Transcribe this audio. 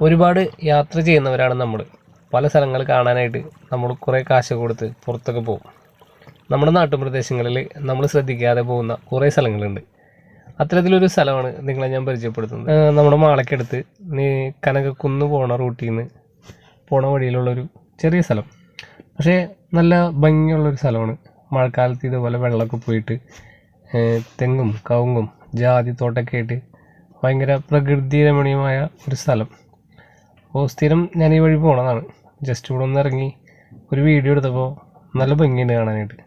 ഒരുപാട് യാത്ര ചെയ്യുന്നവരാണ് നമ്മൾ പല സ്ഥലങ്ങൾ കാണാനായിട്ട് നമ്മൾ കുറേ കാശ് കൊടുത്ത് പുറത്തൊക്കെ പോകും. നമ്മുടെ നാട്ടുപ്രദേശങ്ങളിൽ നമ്മൾ ശ്രദ്ധിക്കാതെ പോകുന്ന കുറേ സ്ഥലങ്ങളുണ്ട്. അത്തരത്തിലൊരു സ്ഥലമാണ് നിങ്ങളെ ഞാൻ പരിചയപ്പെടുത്തുന്നത്. നമ്മുടെ മാളക്കടുത്ത് നീ കനകക്കുന്ന് പോണ റൂട്ടിൽ നിന്ന് പോണ വഴിയിലുള്ളൊരു ചെറിയ സ്ഥലം. പക്ഷേ നല്ല ഭംഗിയുള്ളൊരു സ്ഥലമാണ്. മഴക്കാലത്ത് ഇതുപോലെ വെള്ളമൊക്കെ പോയിട്ട് തെങ്ങും കവുങ്ങും ജാതി തോട്ടൊക്കെ ആയിട്ട് ഭയങ്കര പ്രകൃതി രമണീയമായ ഒരു സ്ഥലം. അപ്പോൾ സ്ഥിരം ഞാൻ ഈ വഴി പോണതാണ്. ജസ്റ്റ് ഇവിടെ ഒന്ന് ഇറങ്ങി ഒരു വീഡിയോ എടുത്തപ്പോൾ നല്ല ഭംഗിയുണ്ട് കാണാനായിട്ട്.